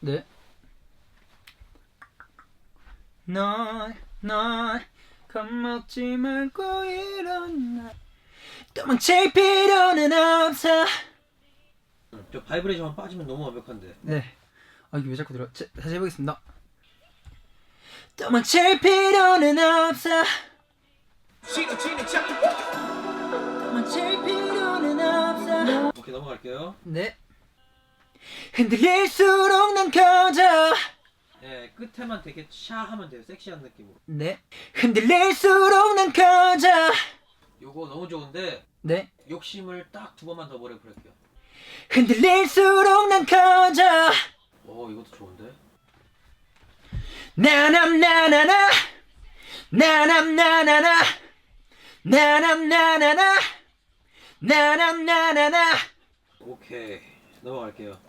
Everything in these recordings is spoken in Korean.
네. 널, 널 겁먹지 말고 일어나 도망칠 필요는 없어 저 바이브레이션만 빠지면 너무 완벽한데. 네. 아 이게 왜 자꾸 들어? 자, 다시 해보겠습니다. 도망칠 필요는 없어. 도망칠 필요는 없어. 오케이 넘어갈게요. 네. 흔들릴수록 난 커져. 예, 끝에만 되게 샤 하면 돼요. 섹시한 느낌으로. 네. 흔들릴수록 난 커져. 요거 너무 좋은데 네. 욕심을 딱 두 번만 더 버려 볼게요. 흔들릴수록 난 커져. 오, 이것도 좋은데. 나남 나나나 나남 나나나 나남 나나나 나남 나나나 오케이 넘어갈게요.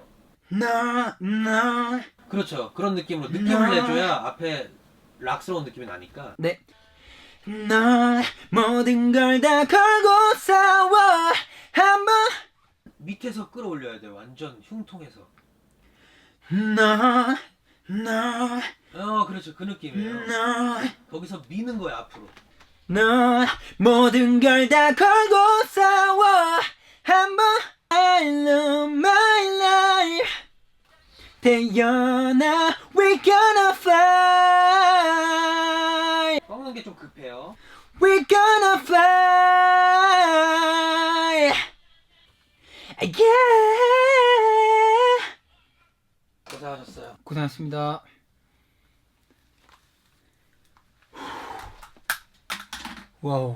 나 나 그렇죠. 그런 느낌으로 느낌을 나- 내줘야 앞에 락스러운 느낌이 나니까. 네. 널 모든 걸 다 걸고 싸워 한번 밑에서 끌어올려야 돼요. 완전 흉통해서. 너너 어, 그렇죠. 그 느낌이에요. 너, 거기서 미는 거야 앞으로. 너 모든 걸 다 걸고 싸워 한번 I love my life. 태어나 we gonna fly. 꺾는 게 좀 급해요. we gonna fly. Yeah. 고생하셨어요. 고생하셨습니다. 와우.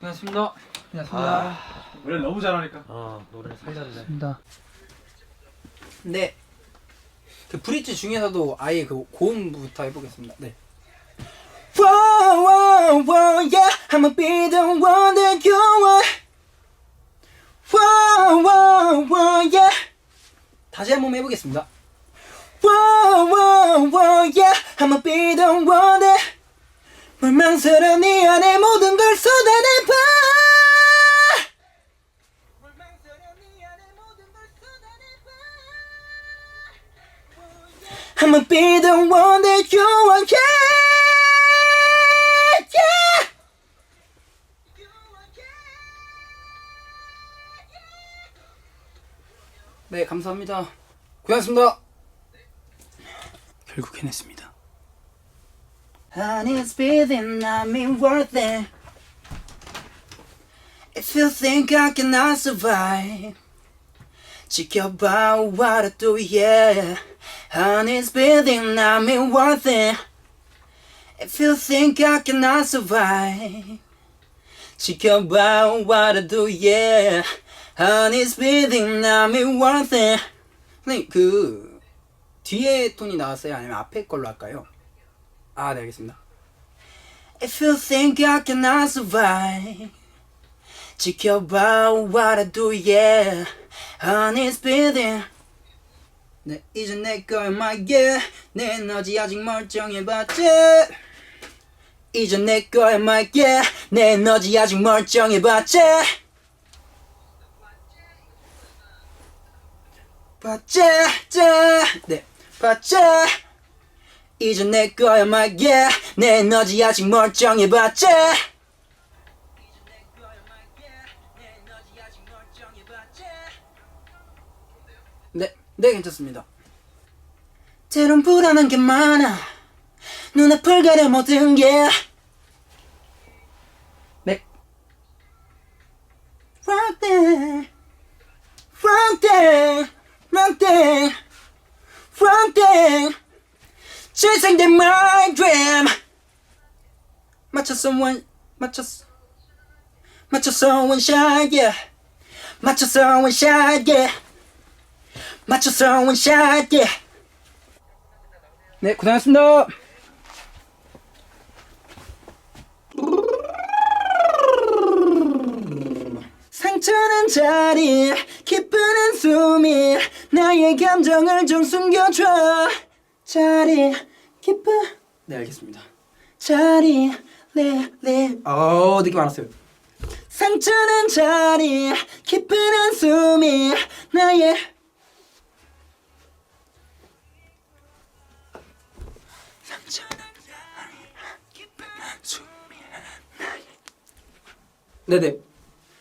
고생하셨습니다. 고생하셨습니다 원래 너무 잘하니까. 아, 노래를 살렸네. 고생하셨습니다 네. 그 브릿지 중에서도 아예 그 고음부터 해보겠습니다. 네. Whoa, whoa, whoa, yeah, I'ma be the one that you want. Whoa, whoa, whoa, yeah. 다시 한 번 해보겠습니다. Whoa, whoa, whoa, yeah, I'ma be the one that. 불망스러운 네 안에 모든 걸 쏟아내봐. I'ma be the one that you want, yeah, yeah. 네, 감사합니다. 고맙습니다. 결국 해냈습니다. And it's breathing, I mean worth it. If you think I cannot survive. 지켜봐 what I do, yeah. And it's breathing, I mean worth it. If you think I cannot survive. 지켜봐 what I do, yeah. And it's breathing, I mean worth it. 선생님, 그, 뒤에 톤이 나왔어요? 아니면 앞에 걸로 할까요? 아, 네, 알겠습니다. If you think I cannot survive. 지켜봐 what I do, yeah. 네, 이제 내 거야, my yeah. 내 에너지 아직 멀쩡해봤지. 이제 내 거야, my yeah. 내 에너지 아직 멀쩡해봤지. 봤지, 짜. 네, 봤지. 이제 내 거야, my yeah. 내 에너지 아직 멀쩡해봤지. 네, 네 괜찮습니다. 때론 불안한 게 많아. 눈앞을 가려 모든 게. 네. Right there, right there, right there, right there. 재생된 my dream. 맞췄어 원, 맞췄어. 맞췄어 원샷, yeah. 맞췄어 원샷, yeah. 맞췄어 원샷 예. 네 고생하셨습니다. 상처는 자리 기쁜 한숨이 나의 감정을 좀 숨겨줘. 자리 기쁜 네 알겠습니다. 자리 레레 어 느낌 알았어요. 상처는 자리 기쁜 한숨이 나의 네네.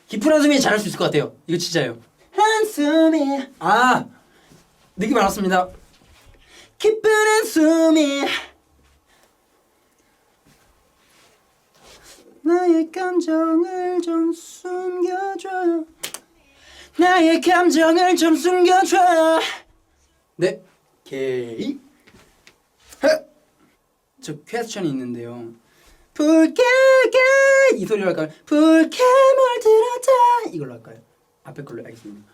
깊은 한숨이 잘할 수 있을 것 같아요. 이거 진짜예요. 한숨이 아 느낌 알았습니다. 깊은 한숨이 나의 감정을 좀 숨겨줘. 나의 감정을 좀 숨겨줘. 네, 오케이. 헤. 저 퀘스천이 있는데요. 붉게 이 소리로 할까요? 붉게 물들었다 이걸로 할까요? 앞에 걸로 알겠습니다.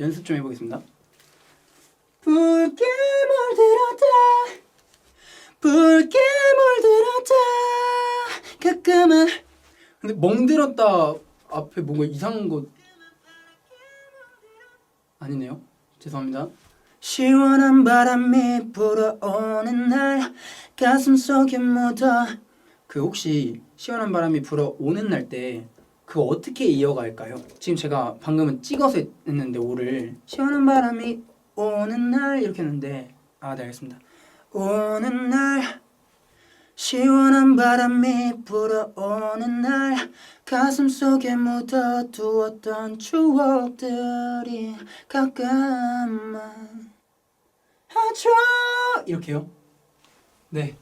연습 좀 해보겠습니다. 붉게 물들었다 붉게 물들었다 가끔은 근데 멍들었다 앞에 뭔가 이상한 거 아니네요. 죄송합니다. 시원한 바람이 불어오는 날 가슴 속에 묻어. 그 혹시 시원한 바람이 불어오는 날 때 그거 어떻게 이어갈까요? 지금 제가 방금은 찍어서 했는데 오를. 시원한 바람이 오는 날 이렇게 했는데. 아 네 알겠습니다. 오는 날 시원한 바람이 불어오는 날 가슴 속에 묻어두었던 추억들이 가끔은 하죠 이렇게요. 네.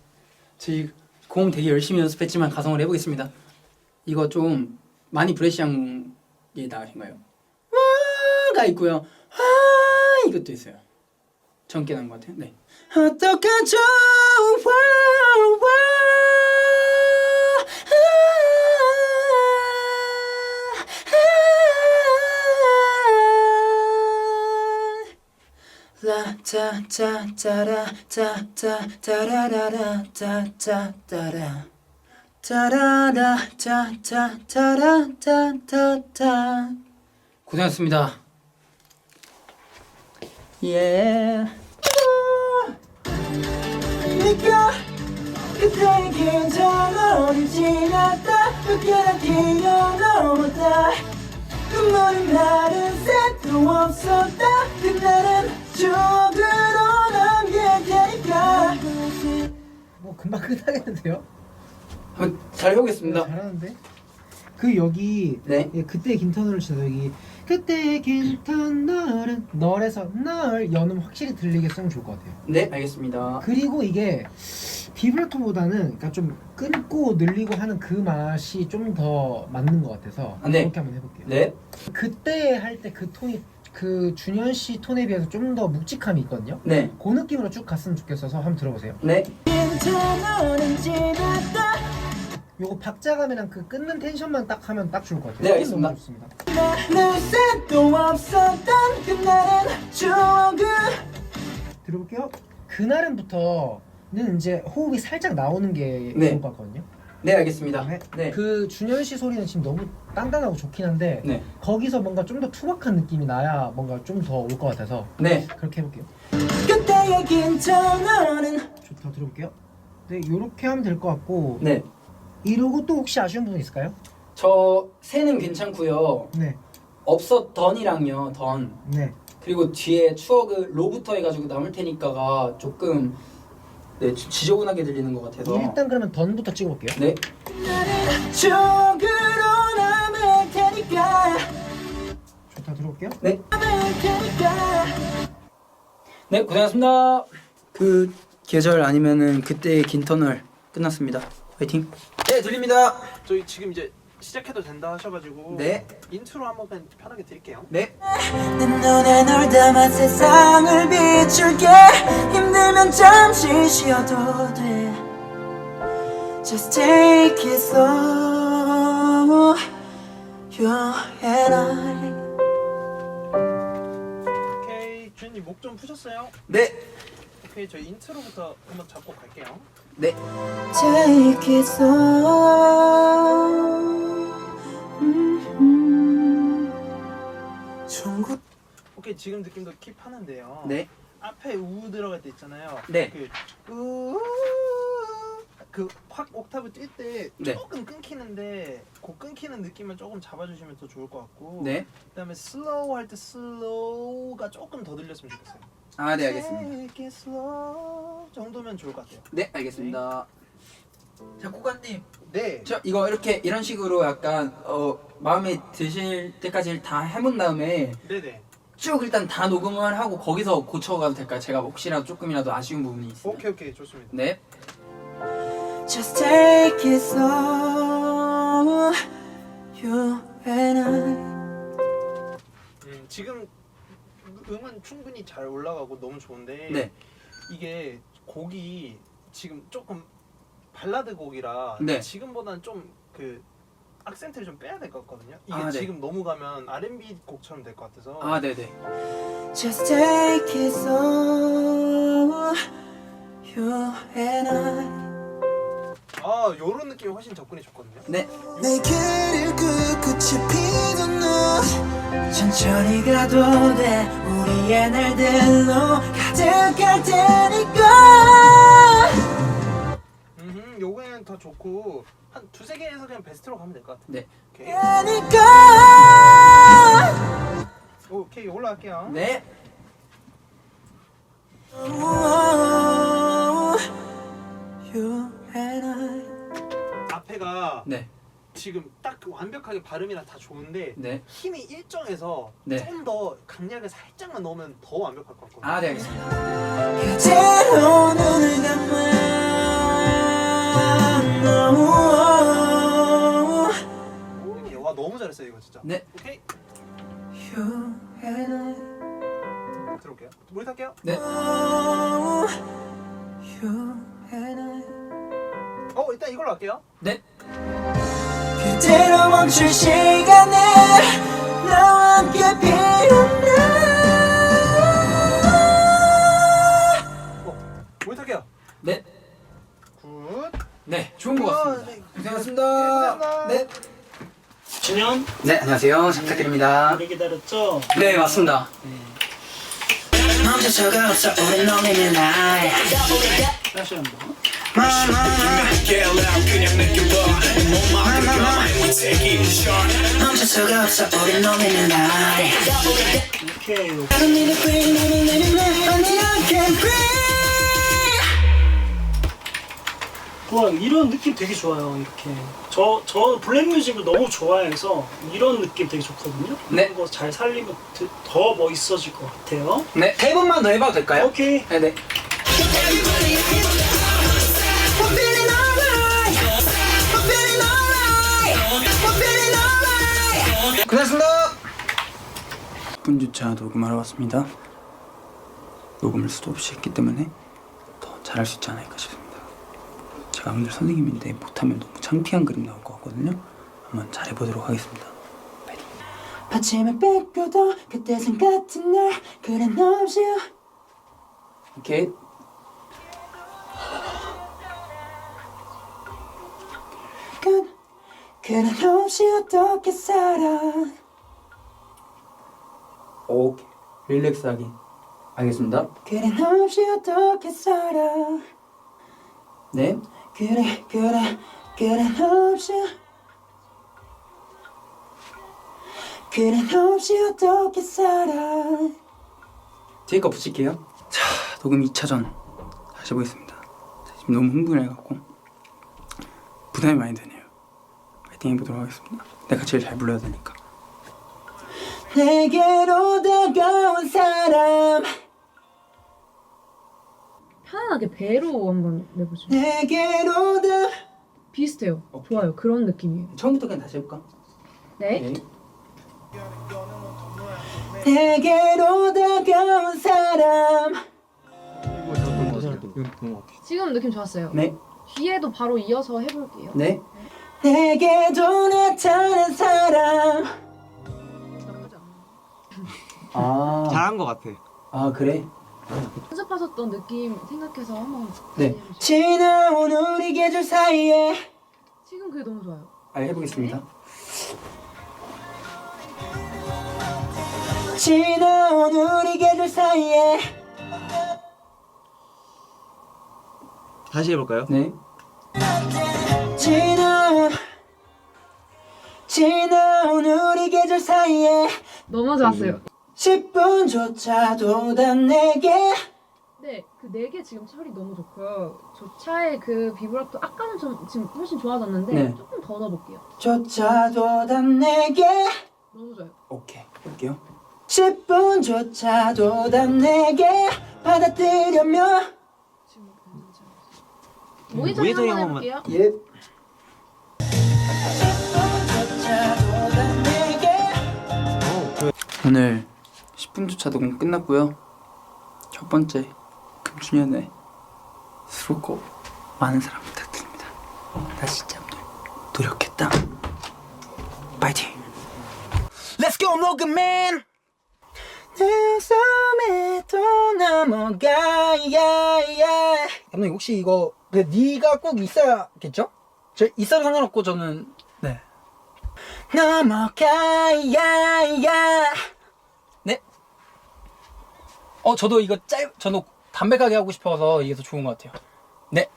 저희 고음 되게 열심히 연습했지만 가성을 해보겠습니다. 이거 좀 많이 브레시앙에 나가신가요? 와가 있고요. 와 이것도 있어요. 젊게 나온 것 같아요. 네. 어떡하죠 라타타타라 타타타라라라 타타타라. 타라라 타타타라 타타타 고생하셨습니다. 예. 네가 그때의 긴장을 지났다. 그게나 뛰어넘었다. 눈물은 나는 새도 없었다. 그날은 추억 금방 끝나겠는데요? 한번 잘 해보겠습니다. 잘하는데? 그 여기 네. 예, 그때 긴터널을 치다 여기 그때 긴터널은 널에서 널 연음 확실히 들리게 쓰면 좋을 것 같아요. 네, 알겠습니다. 그리고 이게 비브라토보다는 그러니까 좀 끊고 늘리고 하는 그 맛이 좀 더 맞는 것 같아서 아, 네. 그렇게 한번 해볼게요. 네, 그때 할 때 그 톤이 그 준현 씨 톤에 비해서 좀 더 묵직함이 있거든요. 네, 그 느낌으로 쭉 갔으면 좋겠어서 한번 들어보세요. 네. 요거 박자감이랑 그 끊는 텐션만 딱 하면 딱 좋을 것 같아요. 네, 알겠습니다. 너무 좋습니다. 들어볼게요. 그날은부터는 이제 호흡이 살짝 나오는 게 네. 좋을 것 같거든요. 네, 알겠습니다. 네. 네. 그 준현 씨 소리는 지금 너무 단단하고 좋긴 한데 네. 거기서 뭔가 좀 더 투박한 느낌이 나야 뭔가 좀 더 올 것 같아서 네. 그렇게 해볼게요. 그때의 긴장은 좋다 들어볼게요. 네, 요렇게 하면 될 것 같고 네. 이러고 또 혹시 아쉬운 부분 있을까요? 저 새는 괜찮고요. 네, 없었던이랑요, 던. 네. 그리고 뒤에 추억을 로부터 해가지고 남을 테니까가 조금 네, 지- 지저분하게 들리는 것 같아서. 일단 그러면 던부터 찍어볼게요. 네. 좋다 들어볼게요. 네. 네, 고생하셨습니다. 그 계절 아니면은 그때의 긴 터널 끝났습니다. 화이팅. 네, 들립니다. 저희 지금 이제 시작해도 된다 하셔가지고 네. 인트로 한번 그냥 편하게 드릴게요. 네. 내 눈에 널 담아 세상을 비출게 힘들면 잠시 쉬어도 돼 Just take it slow You and I 오케이 주현님 목 좀 푸셨어요? 네. 오케이 저희 인트로부터 한번 잡고 갈게요. 네. Take it slow 오케이 지금 느낌도 킵하는데요. 네. 앞에 우 들어갈 때 있잖아요. 네. 그우그확 옥타브 뛸 때 네. 조금 끊기는데 그 끊기는 느낌을 조금 잡아주시면 더 좋을 것 같고 네. 그다음에 슬로우 할 때 슬로우가 조금 더 들렸으면 좋겠어요. 아, 네, 알겠습니다. 정도면 좋을 것 같아요. 네, 알겠습니다. 작곡가님, 네. 저 이거 이렇게 이런 식으로 약간 어 마음에 드실 때까지 다 해본 다음에 네네. 쭉 일단 다 녹음을 하고 거기서 고쳐가도 될까요? 제가 혹시라도 조금이라도 아쉬운 부분이 있으면. 오케이 오케이 좋습니다. 네. Just take it slow You and I 음, 지금 음은 충분히 잘 올라가고 너무 좋은데 네. 이게 곡이 지금 조금 발라드 곡이라 네. 지금보다는 좀 그 악센트를 좀 빼야 될 것 같거든요. 이게 아, 네. 지금 너무 가면 R&B 곡처럼 될 것 같아서 아, 네, 네. Just take it slow You and I 아 요런 느낌이 훨씬 접근이 좋거든요. 네. 내 길을 끝끝이 피던 너 천천히 가도 돼 우리의 날들로 가득할 테니까 음, 요거는 더 좋고 한 두세 개에서 그냥 베스트로 가면 될 것 같아요. 네. 오케이. 테니까 오케이 올라갈게요. 네. 앞에가 네. 지금 딱그 완벽하게 발음이랑 다 좋은데 네. 힘이 일정해서 네. 좀 더 강약을 살짝만 넣으면 더 완벽할 것 같거든요. 아, 네, 알겠습니다. 그대로 눈을 감아 잘했어요 이거 진짜. 네. 오케이 You and I 들어올게요. 물 탈게요. 네. You and I 어 일단 이걸로 할게요. 네. 그대로 멈출 시간을 준현 네, 안녕하세요. 잘 부탁드립니다. 오래 기다렸죠? 네, 맞습니다. 멈춰서가 없어 날 다시 한번 멈춰서가 없어 우리 놀리는 날 오케이 I don't need a break, I don't need a break Only I can breathe 와 이런 느낌 되게 좋아요 이렇게 저, 저 블랙뮤직을 너무 좋아해서 이런 느낌 되게 좋거든요 네. 이런 거 잘 살리면 드- 더 멋있어질 것 같아요 네, 세 번만 더 해봐도 될까요? 오케이 네, 네. We're feeling alright We're feeling alright We're feeling alright 고생하셨습니다. 10분주차 녹음하러 왔습니다. 녹음을 수도 없이 했기 때문에 더 잘할 수 있지 않을까 싶습니다. 제가 오늘 선생님인데 못하면 너무 창피한 그림 나올 것 같거든요. 한번 잘해보도록 하겠습니다. 아침을 뺏겨도 그때 생 같은 날 그래 너 없이 오케이. 끝너 없이 어떻게 살아 오케이. 릴렉스하게. 알겠습니다. 너 없이 어떻게 살아 네. 그래 그래 그래 너 없이 그래 너 없이 어떻게 살아 뒤에 거 붙일게요. 자, 녹음 2차전 다시 해보겠습니다. 자, 지금 너무 흥분해갖고 부담이 많이 되네요. 파이팅 해보도록 하겠습니다. 내가 제일 잘 불러야 되니까. 내게로 다가온 사람 편안하게 배로 한번 내보죠. 내게로 다 비슷해요. 좋아요. 그런 느낌이에요. 처음부터 그냥 다시 해볼까? 네. 내게로 다가온 사람 지금 느낌 좋았어요. 네. 뒤에도 바로 이어서 해볼게요. 네. 내게도 나타난 사람 나쁘지 않아요. 아. 잘한 것 같아. 아 그래? 연습하셨던 느낌 생각해서 한번 네. 다시 해보시죠. 지나온 우리 계절 사이에 지금 그게 너무 좋아요. 아 해보겠습니다. 지나온 우리 계절 사이에 다시 해볼까요? 네. 지나온 지나온 우리 계절 사이에 너무 좋았어요. 10분조차도 단 내게 네, 그 네 개 지금 처리 너무 좋고요. 조차의 그 비브라토 아까는 좀 지금 훨씬 좋아졌는데 네. 조금 더 넣어볼게요. 조차도 단 내게 너무 좋아요. 오케이 볼게요 10분조차도 단 내게 받아들여며 지금 괜찮지 않았어요. 음, 모이정이 한번 한번 해볼게요. 예 10분조차도 단 내게 오늘 10분조차 녹음 끝났고요. 첫 번째 금주년에 수록곡 많은 사랑 부탁드립니다. 나 진짜 노력했다. 파이팅! Let's go 녹음맨 내 삶에 또 넘어가 야야 감독님 혹시 이거 그 네가 꼭 있어야겠죠? 저 있어도 상관없고 저는 네. 넘어가 야야 네? 어 저도 이거 짧 저도 담백하게 하고 싶어서 이게 더 좋은 것 같아요 네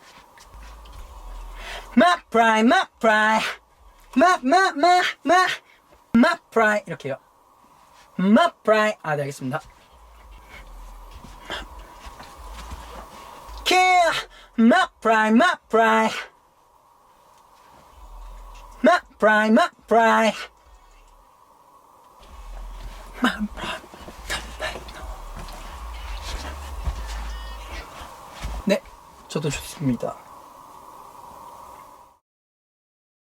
my, my My pride 이렇게요 pride 아네 알겠습니다 pride, my pride My pride 네 저도 좋습니다